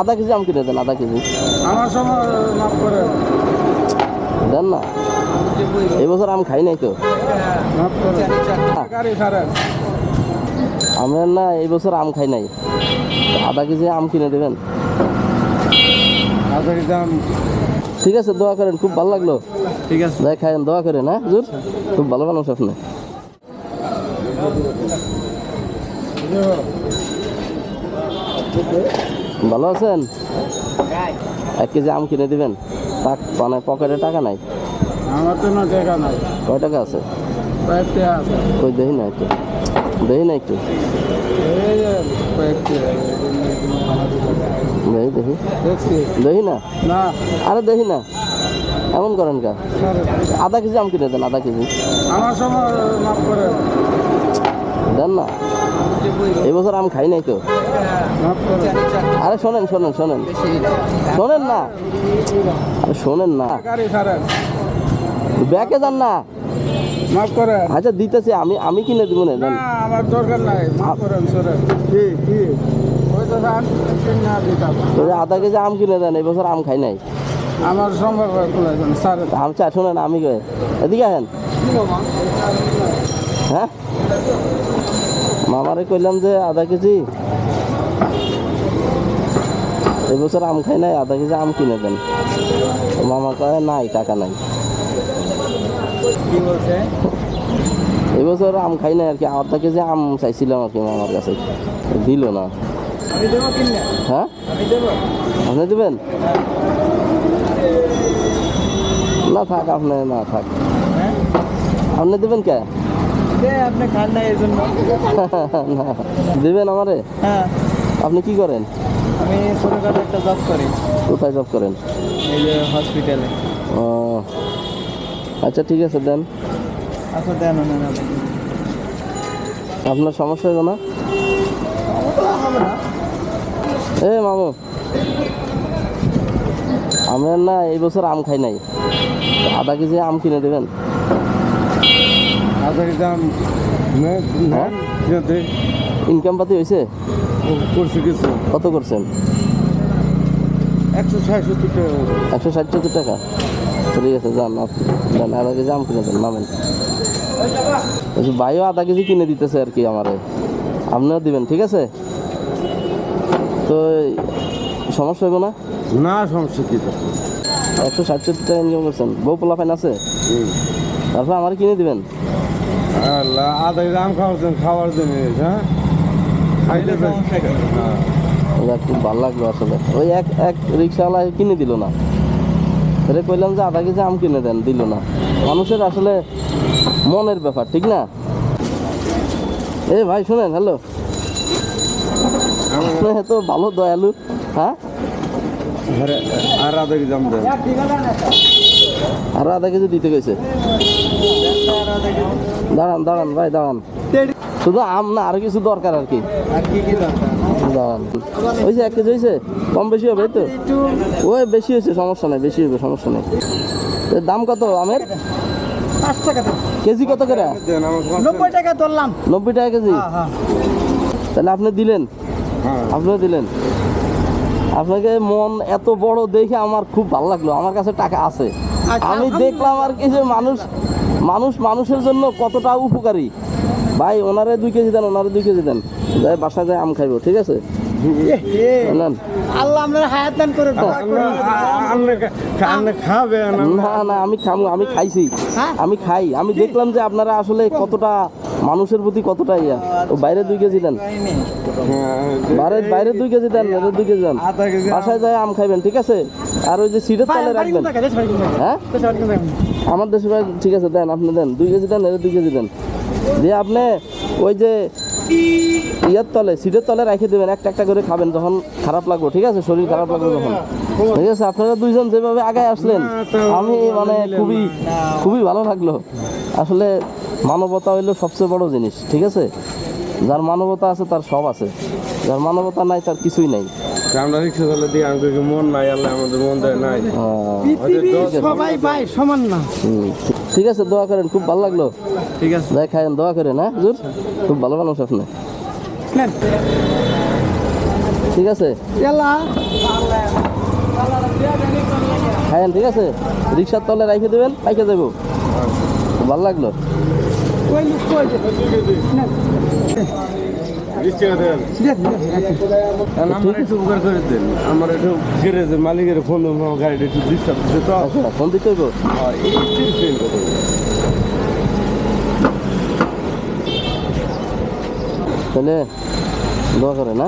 আধা কেজি আম কিনে দেন আধা কেজি। আমার সময় মাফ করে। দেন না? এই বছর আম খাই নাই তো? ছাড়েন। আমরা না এই বছর আম খাই নাই। আধা কেজি আম কিনে দেবেন। ঠিক আছে দোয়া করেন খুব ভালো লাগল। ঠিক আছে। যাই খায়েন দোয়া করেন হ্যাঁ হুজুর? খুব ভালো মানুষ আপনি। ভালো আছেন? এক কেজি আম কিনে দিবেন? টাক মানে পকেটে টাকা নাই? আমার তো না টাকা নাই। কয় টাকা আছে? কই দেখি না একটু। দেখি না একটু। দেখি দেখি। দেখি না। আরে দেখি না। এমন করেন কা? আধা কেজি আম কিনে দেন আধা কেজি। আমার সময় মাফ করে দেন। না? এই বছর আম খাই নাই তো আরে শোনেন শোনেন শোনেন। শোনেন না? আরে শোনেন না। ব্যাকে যান না। মাফ করে আচ্ছা দিতেছি আমি আমি কিনে দিব না দেন। আমার দরকার নাই। মাফ করেন সরেন কি কি? ওই তো ধান কিনা দিতাম। আধা কেজি আম কিনে দেন এবছর আম খাই নাই। আমার সম্ভব স্যার। আম চা শোনেন আমি এদিকে আহেন। হ্যাঁ? মামারে কইলাম যে আধা কেজি। এই বছর আম খাই নাই আধা কেজি আম কিনে দেন। মামা কয় নাই টাকা নাই। কি বলছে? এই বছর আম খাই নাই আর কি আধা কেজি আম চাইছিলাম আর কি মামার কাছে। দিল না। হ্যাঁ? আপনি দেবেন? না থাক আপনি না থাক। আপনি দেবেন কে? আপনি খান না এই জন্য। দেবেন আমারে? হ্যাঁ। আপনি কি করেন? আমি ছোটোখাটো একটা জব করি। কোথায় জব করেন? এই যে হসপিটালে ও। আচ্ছা ঠিক আছে দেন। আচ্ছা দেন না আপনার সমস্যা হবে না। এ মামু। আমরা না এই বছর আম খাই নাই। আধা কেজি আম কিনে দেবেন? আচ্ছা দাম হ্যাঁ? ইনকাম পাতি হয়েছে করছি কিছু। কত করছেন? একশো ষাট সত্তর টাকা। একশো ষাট সত্তর টাকা? ঠিক আছে যান আধা কেজি আম কিনে দেন নামেন। ভাইও আধা কেজি কিনে দিতেছে আর কি আমারে। আপনিও দিবেন ঠিক আছে? তো সমস্যা হইব না? না সমস্যা তো একশো ষাট সত্তর টাকা ইনকাম করছেন। বউ পোলা ফাইন আছে? তারপর আমার কিনে দিবেন? আল্লাহ আধা দাম খাওয়ার জন্য খাওয়ার জন্য হ্যাঁ? হ্যাঁ। খুব ভালো লাগল আসলে। ওই এক এক রিক্সাওয়ালা কিনে দিল না। এটা কইলাম যে আধা কেজি আম কিনে দেন দিল না। মানুষের আসলে মনের ব্যাপার ঠিক না? এ ভাই শুনেন হ্যালো? আপনি এত ভালো দয়ালু হ্যাঁ? আরে আধা দাম দেন আরও আধা কেজি দিতে গেছে দাঁড়ান দাঁড়ান ভাই দাঁড়ান। শুধু আম না আর কিছু দরকার আর কি। আর কি কি হয়েছে এক কেজি হয়েছে কম বেশি হবে তো? ওই বেশি হয়েছে সমস্যা নেই বেশি হবে সমস্যা নেই। দাম কত আমের? পাঁচ টাকা কেজি কত করে? নব্বই টাকা ধরলাম। নব্বই টাকা কেজি? হ্যাঁ হ্যাঁ। তাহলে আপনি দিলেন? হ্যাঁ। আপনিও দিলেন? আপনাকে মন এত বড় দেখে আমার খুব ভালো লাগল। আমার কাছে টাকা আছে। আচ্ছা, আমি দেখলাম আর কি যে মানুষ মানুষ মানুষের জন্য কতটা উপকারী। ভাই ওনারে দুই কেজি দেন ওনারে দুই কেজি দেন। যাই বাসায় যায় আম খাইবো ঠিক আছে? আল্লাহ হায়াত দান করে না না আমি খামু আমি খাইছি। হ্যাঁ? আমি খাই। আমি দেখলাম যে আপনারা আসলে কতটা মানুষের প্রতি কতটা ইয়া? ও বাইরে দুই কেজি দেন। বাইরে বাইরে দুই কেজি দেন দুই কেজি দেন। বাসায় যায় আম খাইবেন ঠিক আছে? আর ওই যে সিটের তলে রাখবেন? হ্যাঁ? আমার দেশে ভাই ঠিক আছে দেন আপনি দেন। দুই কেজি দেন এদের দুই কেজি দেন। দিয়ে আপনি ওই যে ইয়ার তলে সিটের তলে রেখে দেবেন একটা একটা করে খাবেন যখন খারাপ লাগবে ঠিক আছে? শরীর খারাপ লাগবে যখন। ঠিক আছে? আপনারা দুইজন যেভাবে আগে আসলেন আমি মানে খুবই খুবই ভালো লাগল। আসলে মানবতা হইল সবচেয়ে বড় জিনিস ঠিক আছে? যার মানবতা আছে তার সব আছে। যার মানবতা নাই তার কিছুই নাই। আমরা রিক্সা চালে দিয়ে আমাদের মন নাই আল্লাহ আমাদের মন দেয় নাই। সবাই ভাই সমান না। হুম, ঠিক আছে দোয়া করেন খুব ভালো লাগল। ঠিক আছে। যাই খায়েন দোয়া করেন হ্যাঁ হুজুর? খুব ভালো মানুষ আপনি। ঠিক আছে? খাইন খায়েন ঠিক আছে? রিক্সার তলে রাইখে দেবেন রাইখে দেবো ভালো লাগল। আমার একটু উপকার করে দেন। আমার একটু গ্যারেজের মালিকের ফোন গাড়িটা একটু ডিস্টার্ব দিচ্ছে তো। আচ্ছা ফোন দিতে হইব? হ্যাঁ। তাহলে দোয়া করে না?